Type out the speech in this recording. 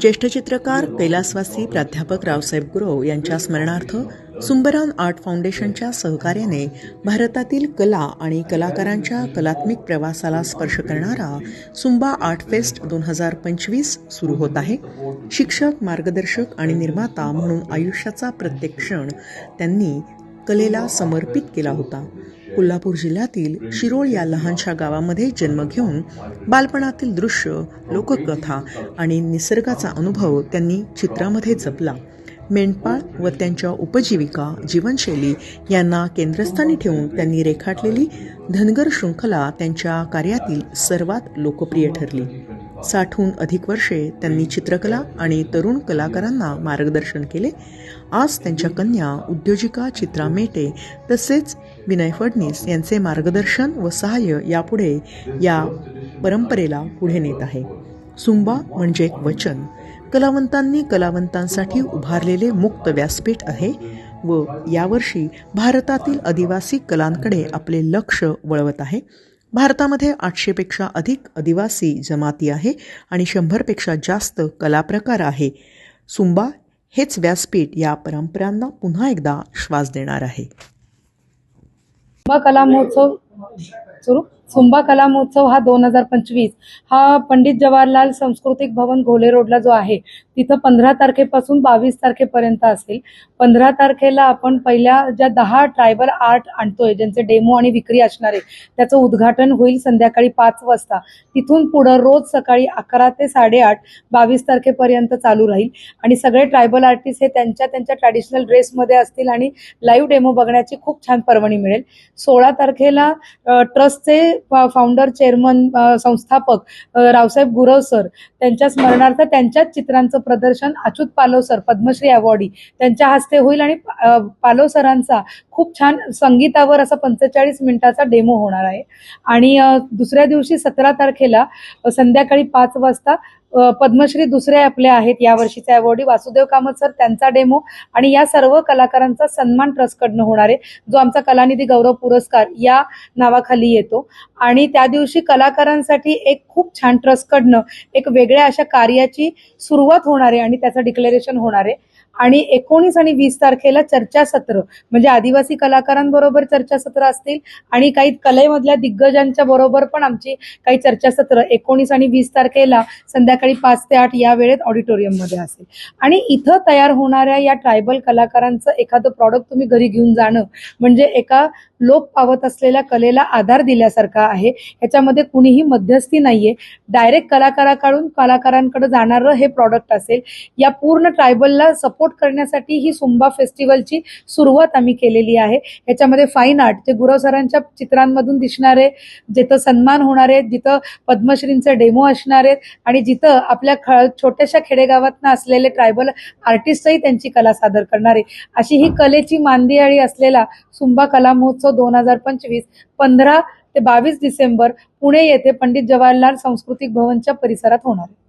ज्येष्ठ चित्रकार कैलासवासी प्राध्यापक रावसाहेब गुरव यांच्या स्मरणार्थ सुंबरान आर्ट फाउंडेशनच्या सहकार्याने भारतातील कला आणि कलाकारांच्या कलात्मिक प्रवासाला स्पर्श करणारा सुंबा आर्ट फेस्ट दोन हजार पंचवीस सुरू होत आहे. शिक्षक मार्गदर्शक आणि निर्माता म्हणून आयुष्याचा प्रत्येक क्षण त्यांनी कलेला समर्पित केला होता. कोल्हापूर जिल्ह्यातील शिरोळ या लहानशा गावामध्ये जन्म घेऊन बालपणातील दृश्य लोककथा आणि निसर्गाचा अनुभव त्यांनी चित्रामध्ये जपला. मेंढपाळ व त्यांच्या उपजीविका जीवनशैली यांना केंद्रस्थानी ठेवून त्यांनी रेखाटलेली धनगर शृंखला त्यांच्या कार्यातील सर्वात लोकप्रिय ठरली. साठहून अधिक वर्षे त्यांनी चित्रकला आणि तरुण कलाकारांना मार्गदर्शन केले. आज त्यांच्या कन्या उद्योजिका चित्रा मेटे तसेच विनय फडणीस यांचे मार्गदर्शन व सहाय्य यापुढे या परंपरेला पुढे नेत आहे. सुंबा म्हणजे एक वचन. कलावंतांनी कलावंतांसाठी उभारलेले मुक्त व्यासपीठ आहे व यावर्षी भारतातील आदिवासी कलांकडे आपले लक्ष वळवत आहे. भारतामध्ये आठशेपेक्षा अधिक आदिवासी जमाती आहे आणि शंभरपेक्षा जास्त कलाप्रकार आहे. सुंबा हेच व्यासपीठ या परंपरांना पुन्हा एकदा श्वास देणार आहे. सुंबा कला महोत्सव सुरू? सुंबा कला महोत्सव हा दोन हजार पंचवीस हा पंडित जवाहरलाल सांस्कृतिक भवन घोले रोडला जो आहे. तिथं पंधरा तारखेपासून बावीस तारखेपर्यंत असेल. पंधरा तारखेला आपण पहिल्या ज्या दहा ट्रायबल आर्ट आणतोय ज्यांचे डेमो आणि विक्री असणार आहे त्याचं उद्घाटन होईल संध्याकाळी पाच वाजता. तिथून पुढं रोज सकाळी अकरा ते साडेआठ बावीस तारखेपर्यंत चालू राहील. आणि सगळे ट्रायबल आर्टिस्ट हे त्यांच्या त्यांच्या ट्रॅडिशनल ड्रेसमध्ये असतील आणि लाईव्ह डेमो बघण्याची खूप छान पर्वणी मिळेल. सोळा तारखेला ट्रस्टचे फाउंडर चेअरमन संस्थापक रावसाहेब गुरव सर त्यांच्या स्मरणार्थ त्यांच्याच चित्रांचं प्रदर्शन अच्युत पालव सर पद्मश्री अवॉर्डी त्यांच्या हस्ते होईल आणि पालव सरांचा खूप छान संगीतावर असा पंचेचाळीस मिनिटाचा डेमो होणार आहे. आणि दुसऱ्या दिवशी सतरा तारखेला संध्याकाळी पाच वाजता पद्मश्री दुसरे आपले आहेत या वर्षीचे अवॉर्डी वासुदेव कामत सर त्यांचा डेमो आणि या सर्व कलाकारांचा सन्मान ट्रस्टकडनं होणार आहे. जो आमचा कलानिधी गौरव पुरस्कार या नावाखाली येतो. आणि त्या दिवशी कलाकारांसाठी एक खूप छान ट्रस्टकडनं एक वेगळ्या अशा कार्याची सुरुवात होणार आहे आणि त्याचं डिक्लेरेशन होणार आहे. आणि एकोणीस आणि वीस तारखेला चर्चासत्र म्हणजे आदिवासी कलाकारांबरोबर चर्चासत्र असतील आणि काही कलेमधल्या दिग्गजांच्या बरोबर पण आमची काही चर्चासत्र एकोणीस आणि वीस तारखेला संध्याकाळी पाच ते आठ या वेळेत ऑडिटोरियममध्ये असेल. आणि इथं तयार होणाऱ्या या ट्रायबल कलाकारांचं एखादं प्रॉडक्ट तुम्ही घरी घेऊन जाणं म्हणजे एका लोप पावत असलेल्या कलेला आधार दिल्यासारखा आहे. ह्याच्यामध्ये कुणीही मध्यस्थी नाहीये. डायरेक्ट कलाकाराकडून कलाकारांकडे जाणारं हे प्रॉडक्ट असेल. या पूर्ण ट्रायबलला सपोर्ट करण्यासाठी ही सुंबा फेस्टिवलची सुरुवात आम्ही केलेली आहे. याच्यामध्ये फाईन आर्ट जे गुरव सरांच्या चित्रांमधून दिसणारे जिथं सन्मान होणार आहेत जिथं पद्मश्रींचे डेमो असणार आहेत आणि जिथं आपल्या ख छोट्याशा खेडेगावातनं असलेले ट्रायबल आर्टिस्टही त्यांची कला सादर करणार. आहे अशी ही कलेची मांदियाळी असलेला सुंबा कला महोत्सव दोन हजार पंचवीस पंधरा ते बावीस डिसेंबर पुणे येथे पंडित जवाहरलाल सांस्कृतिक भवनच्या परिसरात होणार आहे.